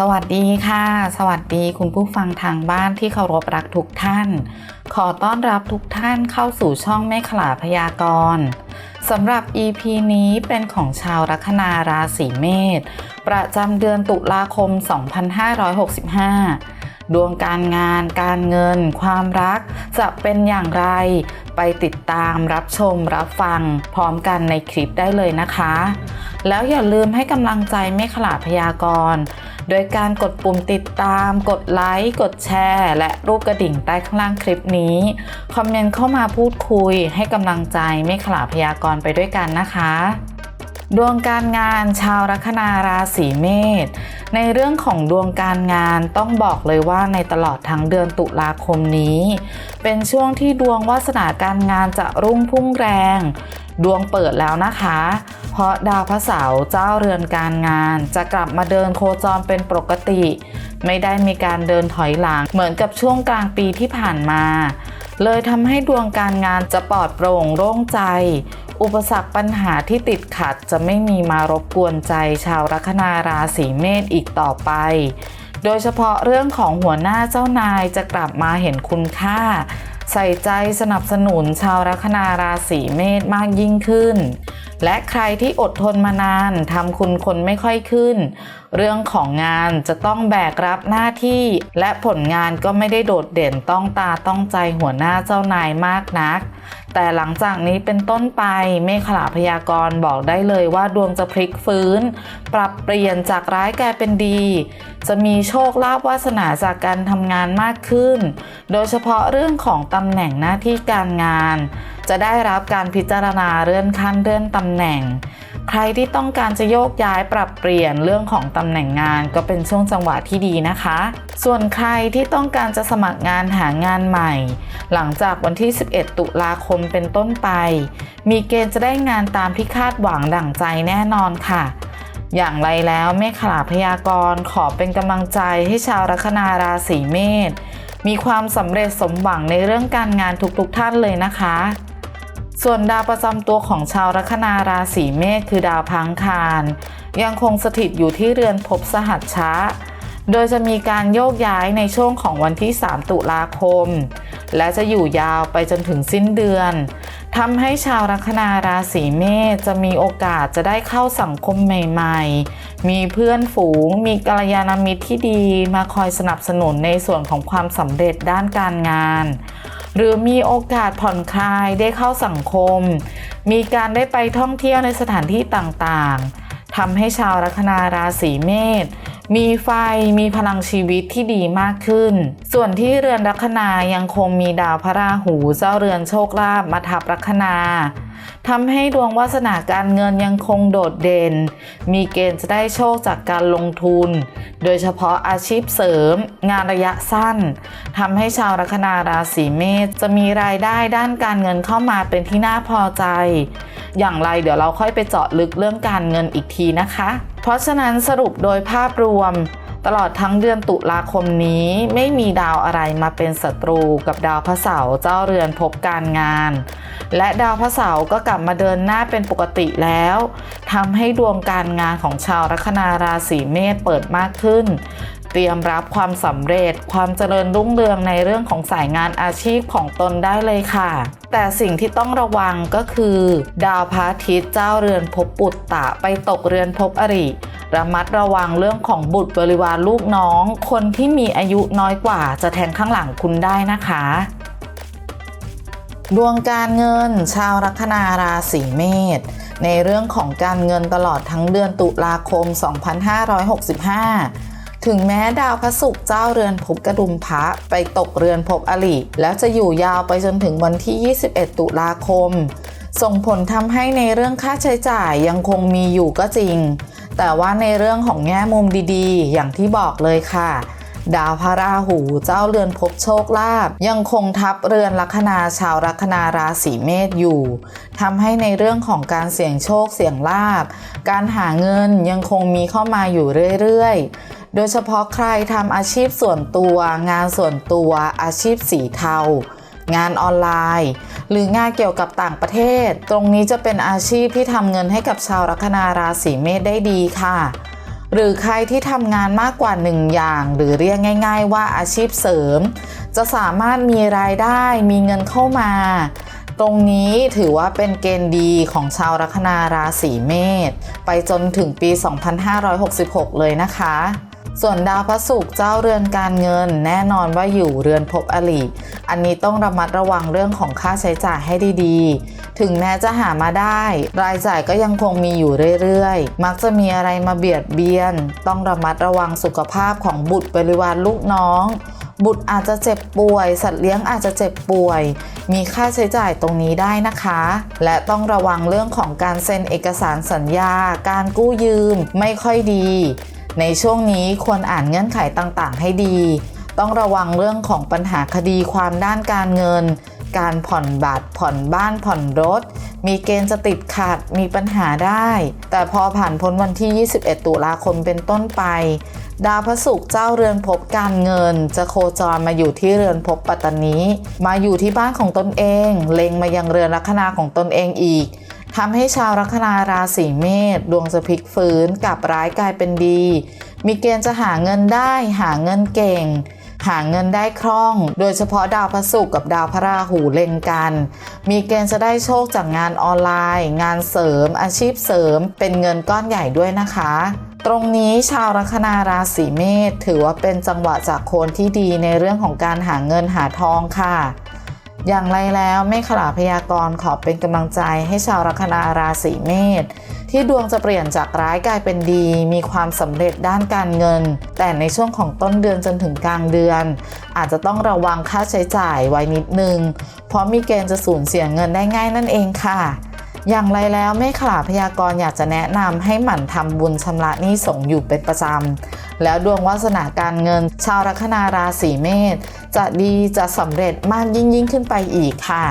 สวัสดีค่ะ สวัสดีคุณผู้ฟังทางบ้านที่เคารพรักทุกท่าน ขอต้อนรับทุกท่านเข้าสู่ช่องแม่ขลาพยากรณ์สำหรับ EP นี้เป็นของชาวลัคนาราศีเมษประจำเดือนตุลาคม 2565 ดวงการงาน การเงิน ความรักจะเป็นอย่างไร ไปติดตามรับชมรับฟัง พร้อมกันในคลิปได้เลยนะคะ แล้วอย่าลืมให้กำลังใจไม่ขลาพยากรณ์ โดยการกดปุ่มติดตาม กดไลค์ กดแชร์ และรูปกระดิ่งใต้ข้างล่างคลิปนี้ คอมเมนต์เข้ามาพูดคุย ให้กำลังใจไม่ขลาพยากรไปด้วยกันนะคะดวงการงานชาวลัคนาราศีเมษในเรื่องของดวงการงานต้องบอกเลยว่าในตลอดทั้งเดือนตุลาคมนี้ เป็นช่วงที่ดวงวาสนาการงานจะรุ่งพุ่งแรง ดวงเปิดแล้วนะคะ เพราะดาวพระเสาร์เจ้าเรือนการงาน จะกลับมาเดินโคจรเป็นปกติ ไม่ได้มีการเดินถอยหลัง เหมือนกับช่วงกลางปีที่ผ่านมา เลยทำให้ดวงการงานจะปลอดโปร่งโล่งใจ อุปสรรคปัญหาที่ติดขัดจะไม่มีมารบกวนใจชาวลัคนาราศีเมษอีกต่อไปโดยเฉพาะเรื่องของหัวหน้าเจ้านายจะกลับมาเห็นคุณค่า ใส่ใจสนับสนุนชาวลัคนาราศีเมษมากยิ่งขึ้น และใครที่อดทนมานานทำคุณคนไม่ค่อยขึ้น เรื่องของงานจะต้องแบกรับหน้าที่ และผลงานก็ไม่ได้โดดเด่นต้องตาต้องใจหัวหน้าเจ้านายมากนัก แต่หลังจากนี้เป็นต้นไปเมฆขลาพยากรณ์บอกได้เลยว่าดวงจะพลิกฟื้น ปรับเปลี่ยนจากร้ายกลายเป็นดี จะมีโชคลาภวาสนาจากการทำงานมากขึ้น โดยเฉพาะเรื่องของตำแหน่งหน้าที่การงาน จะได้รับการพิจารณาเลื่อนขั้นเลื่อนตำแหน่ง ใครที่ต้องการจะโยกย้ายปรับเปลี่ยนเรื่องของตำแหน่งงานก็เป็นช่วงจังหวะที่ดีนะคะ ส่วนใครที่ต้องการจะสมัครงานหางานใหม่ หลังจากวันที่ 11 ตุลาคมเป็นต้นไป มีเกณฑ์จะได้งานตามที่คาดหวังดั่งใจแน่นอนค่ะ อย่างไรแล้วเมฆขลาพยากรณ์ขอเป็นกำลังใจให้ชาวลัคนาราศีเมษมีความสำเร็จสมหวังในเรื่องการงานทุกๆท่านเลยนะคะ ส่วนดาวประจำตัวของชาวลัคนาราศีเมษคือดาวพังคาร ยังคงสถิตอยู่ที่เรือนภพสหัชชะ โดยจะมีการโยกย้ายในช่วงของวันที่ 3 ตุลาคม และจะอยู่ยาวไปจนถึงสิ้นเดือนทำให้ชาวลัคนาราศีเมษจะมีโอกาสจะได้เข้าสังคมใหม่ๆ มีเพื่อนฝูง มีกัลยาณมิตรที่ดีมาคอยสนับสนุนในส่วนของความสำเร็จด้านการงาน หรือมีโอกาสผ่อนคลายได้เข้าสังคม มีการได้ไปท่องเที่ยวในสถานที่ต่างๆทำให้ชาวลัคนาราศีเมษมีไฟมีพลังชีวิตที่ดีมากขึ้น ส่วนที่เรือนลัคนายังคงมีดาวพระราหูเจ้าเรือนโชคลาภมาทับลัคนา ทำให้ดวงวาสนาการเงินยังคงโดดเด่น มีเกณฑ์จะได้โชคจากการลงทุน โดยเฉพาะอาชีพเสริม งานระยะสั้นทำให้ชาวลัคนาราศีเมษจะมีรายได้ด้านการเงินเข้ามาเป็นที่น่าพอใจ อย่างไรเดี๋ยวเราค่อยไปเจาะลึกเรื่องการเงินอีกทีนะคะ เพราะฉะนั้นสรุปโดยภาพรวม ตลอดทั้งเดือนตุลาคมนี้ไม่มีดาวอะไรมาเป็นศัตรูกับดาวพระเสาร์เจ้าเรือนพบการงาน และดาวพระเสาร์ก็กลับมาเดินหน้าเป็นปกติแล้วทำให้ดวงการงานของชาวลัคนาราศีเมษเปิดมากขึ้น ตรียมรับความสำเร็จ ความเจริญรุ่งเรืองในเรื่องของสายงานอาชีพของตนได้เลยค่ะ แต่สิ่งที่ต้องระวังก็คือ ดาวพระอาทิตย์เจ้าเรือนภพปุตตะไปตกเรือนภพอริระมัดระวังเรื่องของบุตรบริวารลูกน้อง คนที่มีอายุน้อยกว่าจะแทงข้างหลังคุณได้นะคะ ดวงการเงิน ชาวลัคนาราศีเมษในเรื่องของการเงินตลอดทั้งเดือนตุลาคม 2565 ถึงแม้ดาวพระศุกร์เจ้าเรือนภพกระดุมพระไปตกเรือนภพอลิแล้วจะอยู่ยาวไปจนถึงวันที่ 21 ตุลาคม ส่งผลทำให้ในเรื่องค่าใช้จ่ายยังคงมีอยู่ก็จริง แต่ว่าในเรื่องของแง่มุมดีๆ อย่างที่บอกเลยค่ะดาวพระราหูเจ้าเรือนภพโชคลาภยังคงทับเรือนลัคนาชาวลัคนาราศีเมษอยู่ทำให้ในเรื่องของการเสี่ยงโชคเสี่ยงลาภการหาเงินยังคงมีเข้ามาอยู่เรื่อยๆ โดยเฉพาะใครทำอาชีพส่วนตัว งานส่วนตัว อาชีพสีเทา งานออนไลน์ หรืองานเกี่ยวกับต่างประเทศ ตรงนี้จะเป็นอาชีพที่ทำเงินให้กับชาวลัคนาราศีเมษได้ดีค่ะ หรือใครที่ทำงานมากกว่าหนึ่งอย่าง หรือเรียกง่าย ๆ ว่าอาชีพเสริม จะสามารถมีรายได้ มีเงินเข้ามา ตรงนี้ถือว่าเป็นเกณฑ์ดีของชาวลัคนาราศีเมษไปจนถึงปี 2566 เลยนะคะ ส่วนดาวพระศุกร์เจ้าเรือนการเงิน แน่นอนว่าอยู่เรือนภพอลิอันนี้ต้องระมัดระวังเรื่องของค่าใช้จ่ายให้ดีๆ ถึงแม้จะหามาได้ รายจ่ายก็ยังคงมีอยู่เรื่อยๆ มักจะมีอะไรมาเบียดเบียน ต้องระมัดระวังสุขภาพของบุตรบริวารลูกน้อง บุตรอาจจะเจ็บป่วย สัตว์เลี้ยงอาจจะเจ็บป่วย มีค่าใช้จ่ายตรงนี้ได้นะคะ และต้องระวังเรื่องของการเซ็นเอกสารสัญญา การกู้ยืมไม่ค่อยดี ในช่วงนี้ควรอ่านเงื่อนไขต่างๆ ให้ดี ต้องระวังเรื่องของปัญหาคดีความด้านการเงิน การผ่อนบัตร ผ่อนบ้าน ผ่อนรถ มีเกณฑ์จะติดขัด มีปัญหาได้ แต่พอผ่านพ้นวันที่ 21 ตุลาคมเป็นต้นไป ดาวพระศุกร์เจ้าเรือนภพการเงิน จะโคจรมาอยู่ที่เรือนภพปัตตานีมาอยู่ที่บ้านของตนเอง เล็งมายังเรือนลัคนาของตนเองอีก ทำให้ชาวลัคนาราศีเมษดวงจะพลิกฟื้นกลับร้ายกลายเป็นดี มีเกณฑ์จะหาเงินได้ หาเงินเก่ง หาเงินได้คล่อง โดยเฉพาะดาวพระศุกร์กับดาวพระราหูเล็งกัน มีเกณฑ์จะได้โชคจากงานออนไลน์ งานเสริม อาชีพเสริม เป็นเงินก้อนใหญ่ด้วยนะคะตรงนี้ชาวลัคนาราศีเมษถือว่าเป็นจังหวะจากโคนที่ดีในเรื่องของการหาเงินหาทองค่ะ อย่างไรแล้วไม่ขลาพยากรณ์ขอเป็นกำลังใจให้ชาวลัคนาราศีเมษที่ดวงจะเปลี่ยนจากร้ายกลายเป็นดี มีความสำเร็จด้านการเงิน แต่ในช่วงของต้นเดือนจนถึงกลางเดือน อาจจะต้องระวังค่าใช้จ่ายไว้นิดนึง เพราะมีเกณฑ์จะสูญเสียเงินได้ง่ายนั่นเองค่ะ อย่างไรแล้วไม่ขลาพยากรณ์อยากจะแนะนำให้หมั่นทำบุญชำระหนี้สงอยู่เป็นประจำ แล้วดวงวาสนาการเงิน ชาวลัคนาราศีเมษจะดีจะสำเร็จมากยิ่งยิ่งขึ้นไปอีกค่ะ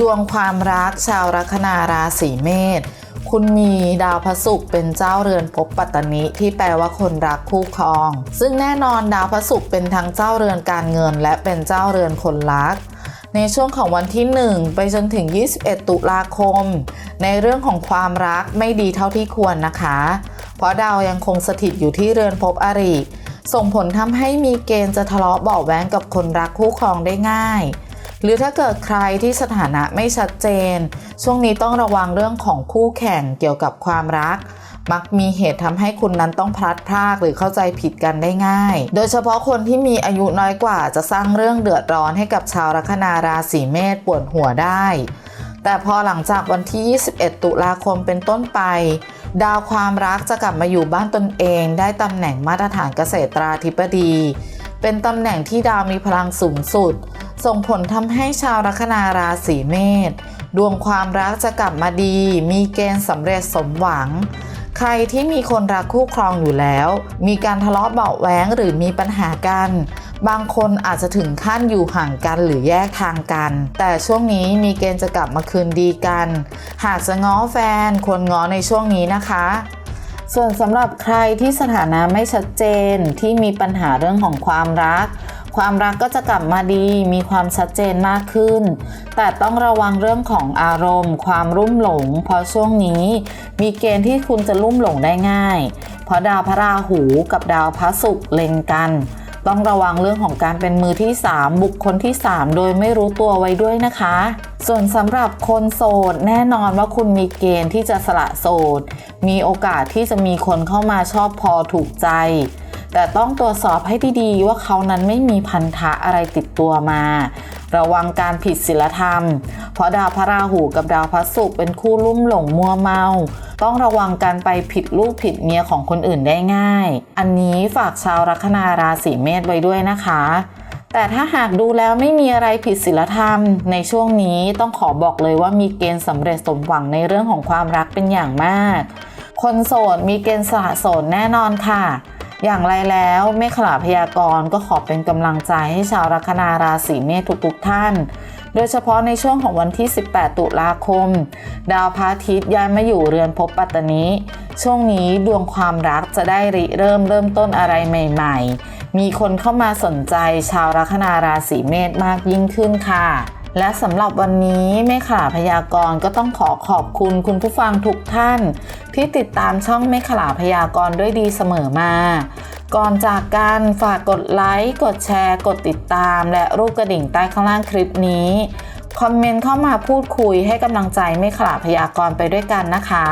ดวงความรักชาวลัคนาราศีเมษคุณมีดาวพระศุกร์เป็นเจ้าเรือนภพปัตตนิที่แปลว่าคนรักคู่ครอง ซึ่งแน่นอนดาวพระศุกร์เป็นทั้งเจ้าเรือนการเงิน และเป็นเจ้าเรือนคนรัก ในช่วงของวันที่ 1 ไปจนถึง 21 ตุลาคม ในเรื่องของความรักไม่ดีเท่าที่ควรนะคะ เพราะดาวยังคงสถิตอยู่ที่เรือนภพอริส่งผลทำให้มีเกณฑ์จะทะเลาะเบาะแว้งกับคนรักคู่ครองได้ง่าย หรือถ้าเกิดใครที่สถานะไม่ชัดเจน ช่วงนี้ต้องระวังเรื่องของคู่แข่งเกี่ยวกับความรัก มักมีเหตุทำให้คุณนั้นต้องพลัดพรากหรือเข้าใจผิดกันได้ง่าย โดยเฉพาะคนที่มีอายุน้อยกว่าจะสร้างเรื่องเดือดร้อนให้กับชาวลัคนาราศีเมษปวดหัวได้ แต่พอหลังจากวันที่ 21 ตุลาคมเป็นต้นไป ดาวความรักจะกลับมาอยู่บ้านตนเอง ได้ตำแหน่งมาตรฐานเกษตราธิบดี เป็นตำแหน่งที่ดาวมีพลังสูงสุด ส่งผลทำให้ชาวลัคนาราศีเมษดวงความรักจะกลับมาดี มีเกณฑ์สำเร็จสมหวัง ใครที่มีคนรักคู่ครองอยู่แล้ว มีการทะเลาะเบาะแว้งหรือมีปัญหากัน บางคนอาจจะถึงขั้นอยู่ห่างกันหรือแยกทางกัน แต่ช่วงนี้มีเกณฑ์จะกลับมาคืนดีกัน หากจะง้อแฟนควรง้อในช่วงนี้นะคะ ส่วนสำหรับใครที่สถานะไม่ชัดเจนที่มีปัญหาเรื่องของความรักความรักก็จะกลับมาดีมีความชัดเจนมากขึ้น แต่ต้องระวังเรื่องของอารมณ์ ความรุ่มหลง เพราะช่วงนี้มีเกณฑ์ที่คุณจะรุ่มหลงได้ง่าย เพราะดาวพระราหูกับดาวพระศุกร์เล็งกัน ต้องระวังเรื่องของการเป็นมือที่ 3 บุคคลที่ 3 โดยไม่รู้ตัวไว้ด้วยนะคะ ส่วนสำหรับคนโสดแน่นอนว่าคุณมีเกณฑ์ที่จะสละโสด มีโอกาสที่จะมีคนเข้ามาชอบพอถูกใจ แต่ต้องตรวจสอบให้ดีๆว่าเขานั้นไม่มีพันธะอะไรติดตัวมา ระวังการผิดศีลธรรม เพราะดาวพระราหูกับดาวพระศุกร์เป็นคู่ลุ่มหลงมัวเมา ต้องระวังการไปผิดลูกผิดเมียของคนอื่นได้ง่าย อันนี้ฝากชาวลัคนาราศีเมษไว้ด้วยนะคะ แต่ถ้าหากดูแล้วไม่มีอะไรผิดศีลธรรม ในช่วงนี้ต้องขอบอกเลยว่ามีเกณฑ์สำเร็จสมหวังในเรื่องของความรักเป็นอย่างมาก คนโสดมีเกณฑ์สละโสดแน่นอนค่ะอย่างไรแล้วเมฆขลาพยากรณ์ก็ขอเป็นกำลังใจให้ชาวลัคนาราศีเมษทุกๆท่าน โดยเฉพาะในช่วงของวันที่ 18 ตุลาคม ดาวพระอาทิตย์ย้ายมาอยู่เรือนภพปัตตานีช่วงนี้ดวงความรักจะได้ริเริ่มเริ่มต้นอะไรใหม่ ๆ มีคนเข้ามาสนใจชาวลัคนาราศีเมษมากยิ่งขึ้นค่ะ และสำหรับวันนี้แม่ข่าพยากรณ์ก็ต้องขอขอบคุณคุณผู้ฟังทุกท่าน ที่ติดตามช่องแม่ข่าพยากรณ์ด้วยดีเสมอมา ก่อนจากกันฝากกดไลค์กดแชร์ กดติดตาม และรูปกระดิ่งใต้ข้างล่างคลิปนี้ คอมเมนต์เข้ามาพูดคุยให้กำลังใจไม่ขลาพยากรณ์ไปด้วยกันนะคะ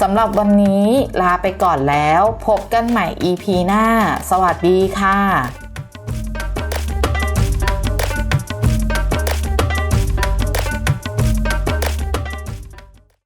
สำหรับวันนี้ลาไปก่อนแล้ว พบกันใหม่ EP หน้า สวัสดีค่ะ